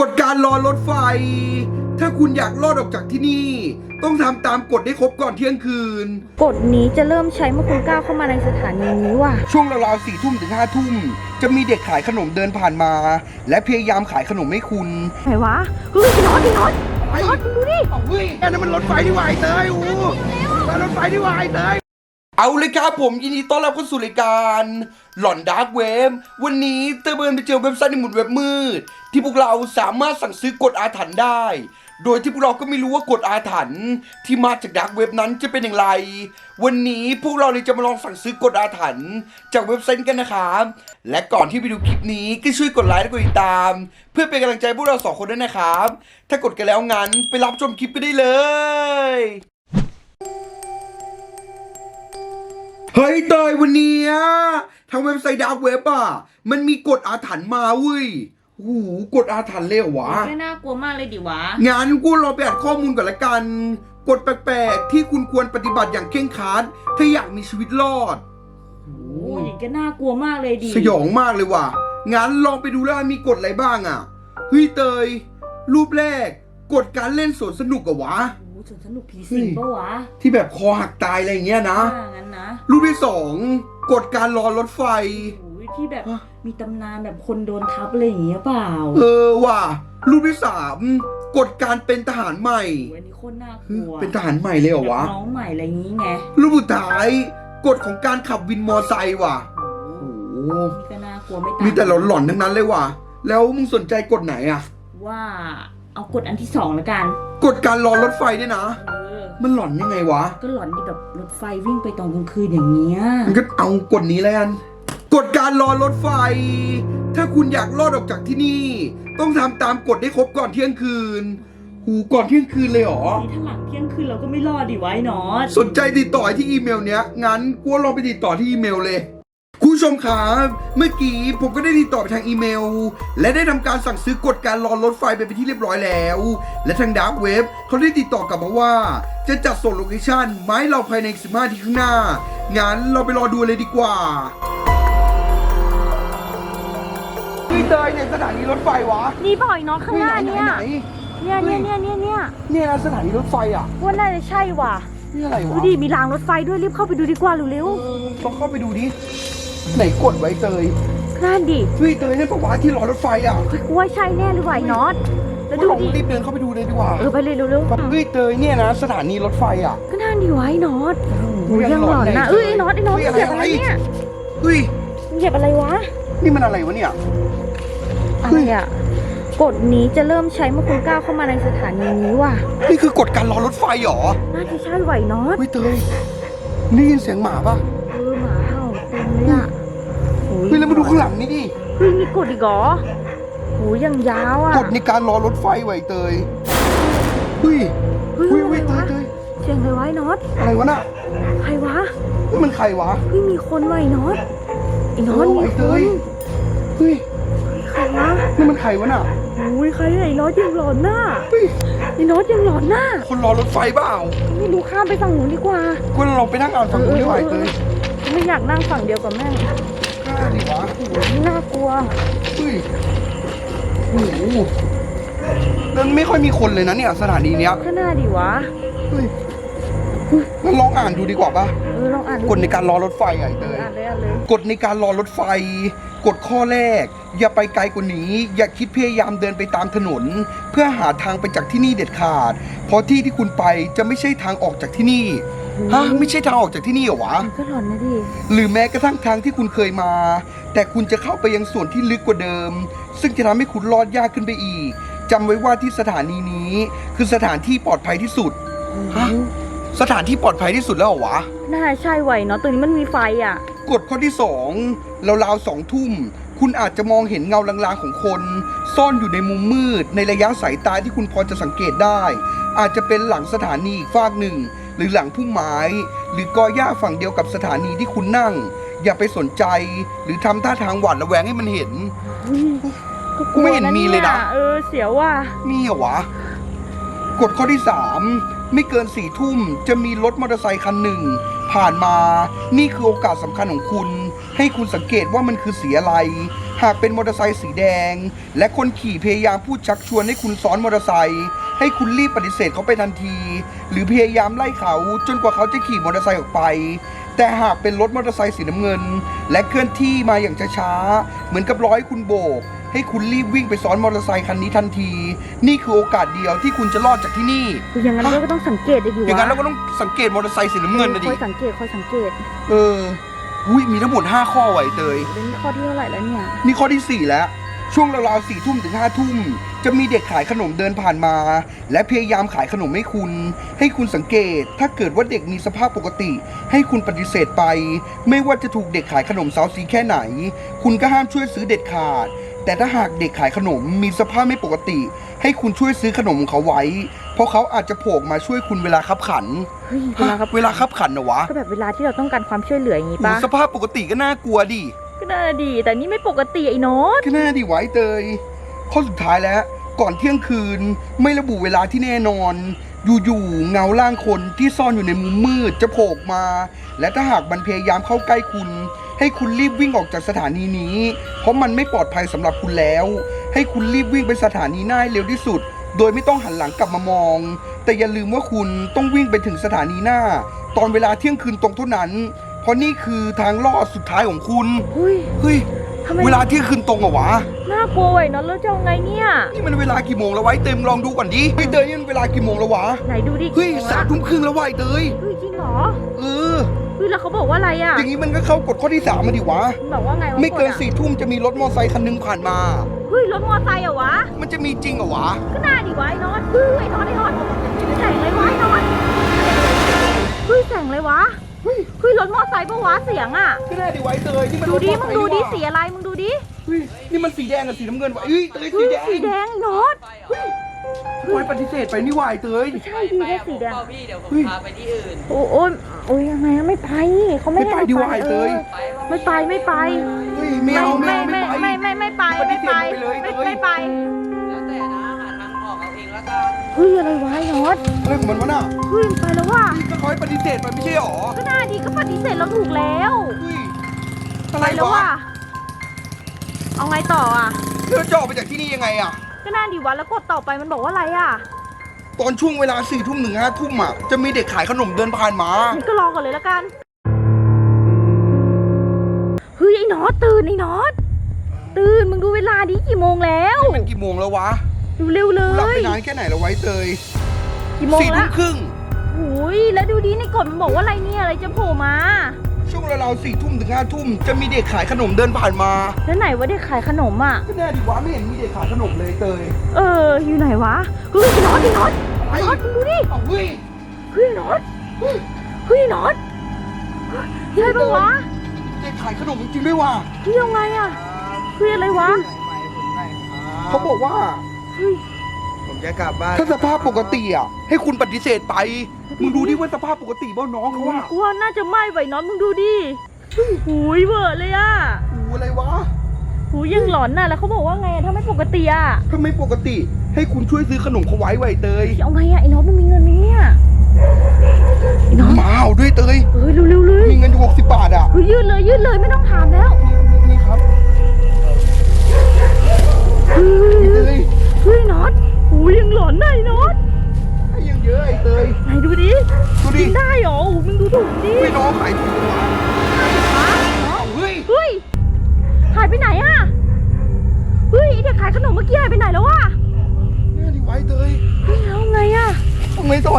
กฎการรอรถไฟ ถ้าคุณอยากรอดออกจากที่นี่ ต้องทำตามกฎให้ครบก่อนเที่ยงคืน กฎนี้จะเริ่มใช้เมื่อคุณก้าวเข้ามาในสถานีนี้ว่ะ ช่วงราวๆสี่ทุ่มถึงห้าทุ่ม จะมีเด็กขายขนมเดินผ่านมา และพยายามขายขนมให้คุณ ไหนวะเฮ้ยพี่น็อตพี่น็อตไอ้น็อตมึงดูดิเอาเฮ้ยนั่นมันรถไฟที่วายเตยโอ้มารถไฟที่วายเตยเอาเลยครับผมยินดีต้อนรับเข้าสู่รายการ หลอนดาร์กเว็บวันนี้เตยเบิร์นไปเจอเว็บไซต์ในหมุนเว็บมืด ที่พวกเราสามารถสั่งซื้อกดอาถรรพ์ได้ โดยที่พวกเราก็ไม่รู้ว่ากดอาถรรพ์ที่มาจากดาร์กเว็บนั้นจะเป็นอย่างไร วันนี้พวกเราเลยจะมาลองสั่งซื้อกดอาถรรพ์จากเว็บไซต์กันนะครับและก่อนที่ไปดูคลิปนี้ก็ช่วยกดไลค์และกดติดตาม เพื่อเป็นกำลังใจพวกเราสองคนด้วยนะครับ ถ้ากดกันแล้วงั้นไปรับชมคลิปกันได้เลยเฮ้ยเตยวันนี้ ทางเว็บไซต์ดาร์กเว็บอะ มันมีกฎอาถรรพ์มาเว้ยโอ้โหกฎอาถรรพ์เลยเหรอวะ ไม่น่ากลัวมากเลยดิวะงั้นกูรอไปอ่านข้อมูลก่อนละกัน กฎแปลกๆ ที่คุณควรปฏิบัติอย่างเคร่งครัดถ้าอยากมีชีวิตรอดโอ้ยอย่างก็น่ากลัวมากเลยดิสยองมากเลยว่ะ งั้นลองไปดูแล้วมีกฎอะไรบ้างอะ เฮ้ยเตย รูปแรก กฎการเล่นสวนสนุกอะวะ โอ้สวนสนุกผีสิงปะวะ ที่แบบคอหักตายอะไรอย่างเงี้ยนะ อ่างั้นนะ รูปที่สอง กฎการรอรถไฟ โอ้ยที่แบบฮะมีตำนานแบบคนโดนทับอะไรอย่างเงี้ยเปล่าเออว่ะรูปที่สามกฎการเป็นทหารใหม่ โอ้ยอันนี้โคตรน่ากเฮ้ยลัวเป็นทหารใหม่เลยเหรอวะ แบบน้องใหม่อะไรอย่างงี้ไงรูปสุดท้ายกฎของการขับวินมอไซค์ว่ะโอ้โอ้โหนี่ก็น่ากลัวไม่ต่างมีแต่หลอนๆทั้งนั้นเลยว่ะ แล้วมึงสนใจกฎไหนอะ ว่าเอากฎอันที่สองแล้วกัน กฎการรอรถไฟเนี่ยนะเออ มันหลอนยังไงวะ ก็หลอนที่แบบรถไฟวิ่งไปตอนกลางคืนอย่างเงี้ย มันก็เอากฎนี้แล้วกัน กฎการรอรถไฟ ถ้าคุณอยากรอดออกจากที่นี่ ต้องทำตามกฎให้ครบก่อนเที่ยงคืน หูก่อนเที่ยงคืนเลยเหรอ นี่ถ้าหลังเที่ยงคืนเราก็ไม่รอดดิไว้นอตสนใจติดต่อที่อีเมลเนี้ย งั้นกูลองไปติดต่อที่อีเมลเลยคุณ ผู้ชมครับเมื่อกี้ผมก็ได้ติดต่อไปทางอีเมล และได้ทำการสั่งซื้อกฎการรอรถไฟไปเป็นที่เรียบร้อยแล้ว และทางดาร์กเว็บเขาได้ติดต่อกลับมาว่า จะจัดส่งโลเคชั่นมาให้เราภายใน15ทีข้างหน้า งั้นเราไปรอดูเลยดีกว่าพี่เตยในสถานีรถไฟวะนี่ปล่อยน้องข้างหน้าเนี่ยไหเนี่ยเนี่ยเนี่ยเนี่ยเนี่ยเนี่ยนะสถานีรถไฟอะว่าน่าจะใช่ว่ะนี่อะไรดูวะดิมีรางรถไฟด้วยรีบเข้าไปดูดีกว่าเร็วลองเข้าไปดูดิ ไหนกดไว้เตยๆนั่นดิเฮ้ยเตยนั่นปะวะที่รอรถไฟอะเฮ้ยกูว่าใช่แน่เลยว่ะไอ้น็อตแล้วดูลองดิรีบเดินเข้าไปดูเลยดีกว่าเออไปเลยเร็วเฮ้ยเตยเนี่ยนะสถานีรถไฟอะๆก็นั่นดิวะไอ้น็อตโอ้โอ้ยยังหลอนนะเอ้ยไอ้น็อตไอ้น็อตฮ้มึงเหยียบอะไรเนี่ยเฮ้ยมึงเหยียบอะไรวะ นี่มันอะไรวะเนี่ยอะไรอะกฎนี้จะเริ่มใช้เมื่อคุณก้าวเข้ามาในสถานีนี้ว่ะ นี่คือกฎการรอรถไฟเหรอ น่าจะใช่ไหวะไอ้น็อตเฮ้ยเตยได้ยินเสียงหมาปะเออหมาเห่าเต็มเลยอะโอ้ยเฮ้ยแล้วมาดูข้างหลังนี่ดิเฮ้ยมีกฎอีกเหรอโหยังยาวอะกฎในการรอรถไฟไว้เตยเฮ้ยเฮ้ยเฮ้ยอะไรเฮ้ยเตยวะเตยเสียงอะไรวะไอ้น็อตอะไรวะน่ะใครวะนี่มันใครวะเฮ้ยมีคนว่ะไอ้น็อตไอ้น็อตเออมีไอ้คเตนยเฮ้ยใครวะนี่มันใครวะน่ะโอ้ยใครอะไอ้น็อตยังหลอนหน้าเฮ้ยไอ้น็อตยังหลอนหน้าคนรอรถไฟเปล่าไม่รู้ข้ามไปฝั่งนู้นดีกว่าคุณลองไปนั่งอ่านฝั่งนู้นดีกว่าไอ้เตย ไม่อยากนั่งฝั่งเดียวกับแม่งกล้าดิวะโอ้ยน่ากลัวเฮ้ยโอ้โหแล้วไม่ค่อยมีคนเลยนะเนี่ยสถานีเนี้ยข้างหน้าดิวะเฮ้ยงั้นลองอ่านดูดีกว่าปะเออลองอ่านดูกฎในการรอรถไฟอะไอ้เตเออยอ่านเลยอ่านเลยกฎในการรอรถไฟ กฎข้อแรก อย่าไปไกลกว่านี้ อย่าคิดพยายามเดินไปตามถนน เพื่อหาทางไปจากที่นี่เด็ดขาด เพราะที่ที่คุณไปจะไม่ใช่ทางออกจากที่นี่ ฮะไม่ใช่ทางออกจากที่นี่เหรอวะ มันก็หลอนนะดิ หรือแม้กระทั่งทางที่คุณเคยมา แต่คุณจะเข้าไปยังส่วนที่ลึกกว่าเดิม ซึ่งจะทำให้คุณรอดยากขึ้นไปอีกจำไว้ว่าที่สถานีนี้ คือสถานที่ปลอดภัยที่สุด ฮะ สถานที่ปลอดภัยที่สุดแล้วเหรอวะ น่าใช่ไหวเนาะตัวนี้มันมีไฟอะ กฎข้อที่สองราวๆสองทุ่ม คุณอาจจะมองเห็นเงาลางๆของคน ซ่อนอยู่ในมุมมืด ในระยะสายตาที่คุณพอจะสังเกตได้ อาจจะเป็นหลังสถานีอีกฝากหนึ่ง หรือหลังพุ่มไม้ หรือกอหญ้าฝั่งเดียวกับสถานีที่คุณนั่ง อย่าไปสนใจ หรือทำท่าทางหวาดระแวงให้มันเห็นก็ไม่เห็นมีเลยนะ เออเสียวว่ะมีเหรอวะ กฎข้อที่3ไม่เกินสี่ทุ่มจะมีรถมอเตอร์ไซคันหนึ่ง ผ่านมา นี่คือโอกาสสำคัญของคุณใให้คุณสังเกตว่ามันคือสีอะไร หากเป็นมอเตอร์ไซค์สีแดง และคนขี่พยายามพูดชักชวนให้คุณซ้อนมอเตอร์ไซค์ ให้คุณรีบปฏิเสธเขาไปทันที หรือพยายามไล่เขาจนกว่าเขาจะขี่มอเตอร์ไซค์ออกไป แต่หากเป็นรถมอเตอร์ไซค์สีน้ำเงิน และเคลื่อนที่มาอย่างช้าๆเหมือนกับร้อยคุณโบก ให้คุณรีบวิ่งไปซ้อนมอเตอร์ไซค์คันนี้ทันที นี่คือโอกาสเดียวที่คุณจะรอดจากที่นี่คืออย่างนั้นเราก็ต้องสังเกตได้ดีวะอย่างนั้นเราก็ต้องสังเกตมอเตอร์ไซค์สีน้ำเงินนะดิคอยสังเกตคอยสังเกต เอออุ้ยมีทั้งหมด 5 ข้อไว้เตยเดี๋ยวนี้ข้อที่เท่าไหร่แล้วเนี่ย นี่ข้อทีสี่4 แล้ว ช่วงราวๆสี่ทุ่มถึงห้าทุ่ม จะมีเด็กขายขนมเดินผ่านมา และพยายามขายขนมให้คุณ ให้คุณสังเกต ถ้าเกิดว่าเด็กมีสภาพปกติ ให้คุณปฏิเสธไป ไม่ว่าจะถูกเด็กขายขนมเซาซีแค่ไหน คุณก็ห้ามช่วยซื้อเด็ดขาด แต่ถ้าหากเด็กขายขนมมีสภาพไม่ปกติ ให้คุณช่วยซื้อขนมของเขาไว้ เพราะเขาอาจจะโผล่มาช่วยคุณเวลาขับขันเฮ้ยเวลาครับเวลาขับขันนะวะก็แบบเวลาที่เราต้องการความช่วยเหลืออย่างงี้โอ้ปะสภาพปกติก็น่ากลัวดิ ก็น่าดีแต่นี่ไม่ปกติไอ้โน้ตก็น่าดีไว้เตยข้อสุดท้ายแล้ว ก่อนเที่ยงคืนไม่ระบุเวลาที่แน่นอน อยู่ๆเงาร่างคนที่ซ่อนอยู่ในมุมมืดจะโผล่มา และถ้าหากมันพยายามเข้าใกล้คุณ ให้คุณรีบวิ่งออกจากสถานีนี้ เพราะมันไม่ปลอดภัยสำหรับคุณแล้ว ให้คุณรีบวิ่งไปสถานีหน้าเร็วที่สุด โดยไม่ต้องหันหลังกลับมามอง แต่อย่าลืมว่าคุณต้องวิ่งไปถึงสถานีหน้า ตอนเวลาเที่ยงคืนตรงเท่านั้น เพราะนี่คือทางรอดสุดท้ายของคุณเฮ้ยเฮ้ย ทำไมเวลาเที่ยงคืนตรงเหรอวะ น่ากลัวไอ้โน้ตแล้วจะเอาไงเนี่ย นี่มันเวลากี่โมงแล้ววะไอ้เต็มลองดูก่อนดิเฮ้ยเตยนี่มันเวลากี่โมงแล้ววะ ไหนดูดิเฮ้ยกี่โงละสามทุ่มครึ่งแล้ววะไอ้เตย เฮ้ยจริงเหรอเออ เฮ้ยแล้วเขาบอกว่าอะไรอะอย่างนี้มันก็เข้ากฎข้อที่สามมาดิวะ มันบอกว่าไงวะไม่เกินฎอะสี่ทุ่มจะมีรถมอเตอร์ไซค์คันหนึงผ่านมา เฮ้ยรถมอเตอร์ไซค์เหรอวะ มันจะมีจริงเหรอวะ ก็น่าดิวะไอ้โน้ตเฮ้ยไอ้โน้ตไอ้โน้ตแสงเลยวะไอ้โน้ตเฮ้ยแสงเลยวะ เฮ้ยเฮ้ยรถมอเตอร์ไซค์ปะวะเสียงอะ ก็ได้ดิไว้เตยนี่มันดูรถดิมอเตอมึร์งไซค์ดูดินี่หว่าสีอะไรมึงดูดิเฮ้ยนี่มันสีแดงกับสีน้ำเงินวะเฮ้ยเตยสีเฮ้ยแดงสีแดงไอ้โน้ตไว้ปฏิเสธไปนี่วายเตยใช่ดีแค่สีแดงเปล่าพี่เดี๋ยวผมเฮ้ยพาไปที่อื่น โอ้โอ้ยโอ้ยยังไงอะไม่ไปเขาไม่ไม่ให้ไปเราดิวายเตยออไม่ไปไม่ไป เฮ้ยไม่เอาไม่ไม่เอาไม่ไม่ไปไม่ไม่ไม่ไปไม่ไปปฏิเสธไปเลยไม่เตยไม่ไป ฮ้ยอะไรวะไอ้โน้ตอะไรของมันวะน่ะเฮ้ยมันไปแล้วว่ะก็เขาให้ปฏิเสธไปไม่ใช่หรอก็น่าดีก็ปฏิเสธเราถูกแล้วเฮ้ยอะไรไปแล้ววะว่ะเอาไงต่ออะเราจะออกไปจากที่นี่ยังไงอะก็น่าดีวะแล้วกดต่อไปมันบอกว่าอะไรอะตอนช่วงเวลาสี่ทุ่มถึงห้าทุ่มอะจะมีเด็กขายขนมเดินผ่านมา งั้นก็รอก่อนเลยละกันเฮ้ยไอ้โน้ตตื่นไอ้โน้ตตื่นมึงดูเวลาดิกี่โมงแล้วเป็นกี่โมงแล้ววะดู เร็วเลหลับยไปนานแค่ไหนแล้วไว้เตยกี่โมงสี่ทุ่ละมครึ่งหุยแล้วดูดิในกฎมันบอกว่าอะไรเนี่ยอะไรจะโผล่มา ช่วงเราวๆสี่ทุ่มถึงห้าทุ่มจะมีเด็กขายขนมเดินผ่านมาแล้วไหนว่าเด็กขายขนมอะ ก็แน่ดิวะไม่เห็นมีเด็กขายขนมเลยเตยเออ อยู่ไหนวะเฮ้ยไอ้น็อตไอ้น็อตไอ้น็อตมึงดูดิเอาเฮ้ยเฮ้ยไอ้น็อตเฮ้ยไอ้น็อตเฮ้ยปะวะเด็กขายขนมจริงๆด้วยว่ะเฮ้ยยังไงอะเฮ้ยอะไรวะ เขาบอกว่าเฮ้ย ผมจะกลับบ้านถ้าสภาพปกติอะให้คุณปฏิเสธไป มึงดูดิว่าสภาพปกติเปล่าน้องเขาว่ากูว่าน่าจะไหม้ไว้น็อตมึงดูดิหูยเวอร์เลยอะอูอะไรวะหูยยังหลอนน่ะแล้วเขาบอกว่าไงอะถ้าไม่ปกติอะถ้าไม่ปกติ ให้คุณช่วยซื้อขนมเขาไว้ไว้เตยเอาไงอะไอ้น็อตมึงมีเงินไหมเนี่ยไอ้น็อตมาเอาด้วยเตยเฮ้ยเร็วๆเลยมีเงินอยู่หกสิบบาทอะเฮ้ยยืดเลยยืดเลยไม่ต้องถามแล้ว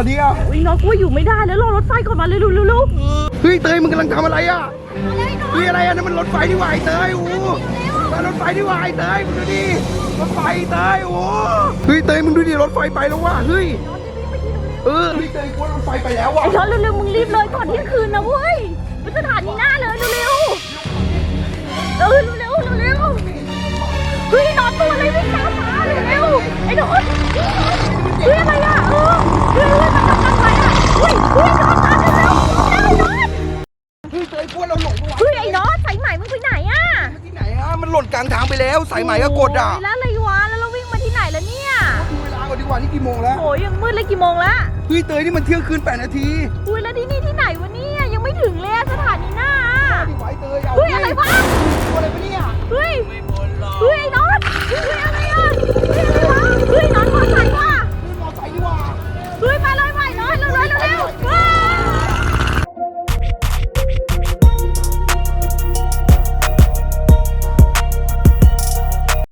ทำไงต่อเนี่ยโอ้ยน้องกูว่าอยู่ไม่ได้แล้วรอรถไฟก่อนมาเร็วเร็วเร็วเร็วเฮ้ยเตยมึงกำลังทำอะไรอะเฮ้ยอะไรอะนั่นมันรถไฟนี่หว่าไอ้เตยโอ้มารถไฟนี่หว่าไอ้เตยมึงดูดิรถไฟเตยโอ้เฮ้ยเตยมึงดูดิรถไฟไปแล้วว่ะเฮ้ยเออเฮ้ยเตยกลัวรถไฟไปแล้วว่ะไอ้น้องเร็วเร็วมึงรีบเลยก่อนเที่ยงคืนนะเว้ยไปสถานีหน้าเลยเร็วเร็วเออเร็วเร็วเร็วเฮ้ยน้องตัวอะไรวิ่งตามมาเร็วเร็วไอ้น้องเฮ้ยอะไรอะเออ เฮ้ยเฮ้ยมันทำอไรอะเฮ้ยเฮ้ยน้องมาเร็วเร็วไอ้น้องเฮ้ยเตยกลัวเราหลงปะวะเฮ้ยไอ้น้องสายไหมมึงไปไหนอะที่ไหนอะมันหล่นกลางทางไปแล้วสายไหมก็กดอะโยแล้วอะไรวะแล้วเราวิ่งมาที่ไหนแล้วเนี่ยดูเวลาก่อนดีกว่านี่กี่โมงแล้วโอ้ยยังมืดเลยกี่โมงละเฮ้ยเตยนี่มันเที่ยงคืนแปดนาทีอุ้ยแล้วที่นี่ที่ไหนวะเนี่ยยังไม่ถึงเลยอะสถานีหน้าอะดิไว้เเตยเอาเฮ้ยอะไรวะ